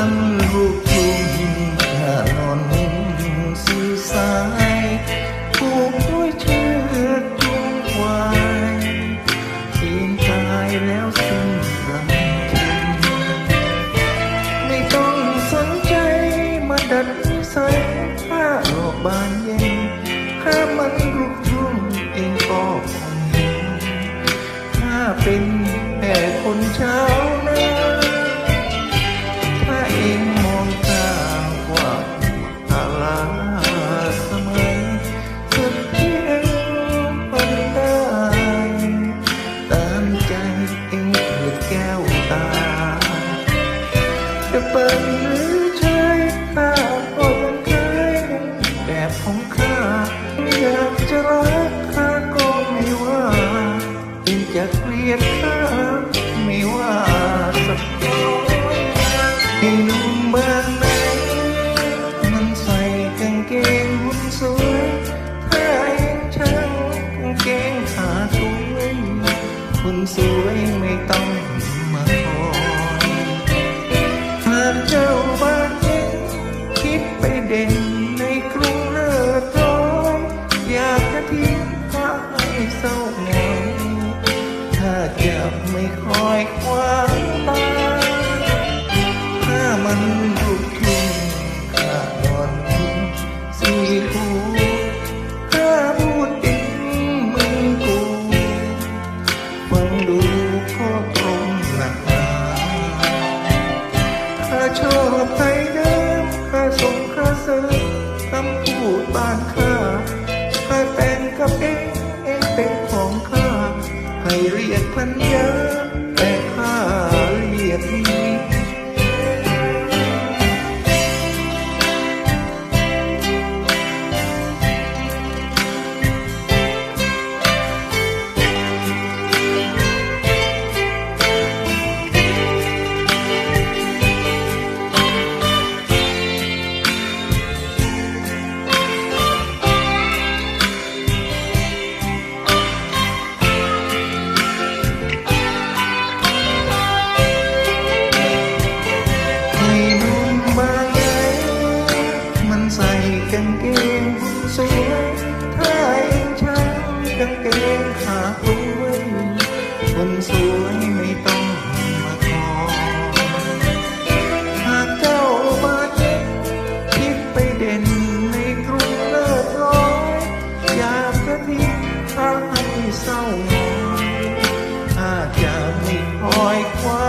มันรูปทุ่มข้านอนมุมสื่อสายผูกด้วยเชือกจูงควายเพียงตายแล้วสิ้นรังจริงไม่ต้องสนใจมาดัดนิสัยถ้าโลกบานเย็นถ้ามันลุกทุ่มเองก็คงเห็นถ้าเป็นแค่คนเช้านาถ้า เกลียดข้าไม่ว่าสักน้อยไอ้หนุ่มเบอร์ไหนมันใส่กางเกงหุ่นสวยถ้าเองช่างกางเกงขาสวยคนสวยไม่ต้อง ชอบไทยเดิมข้าสงข้าเสริมคำพูดบ้านข้าข้าแต่งกับเองเองเป็นของข้าให้เรียกพันยา hoy cual.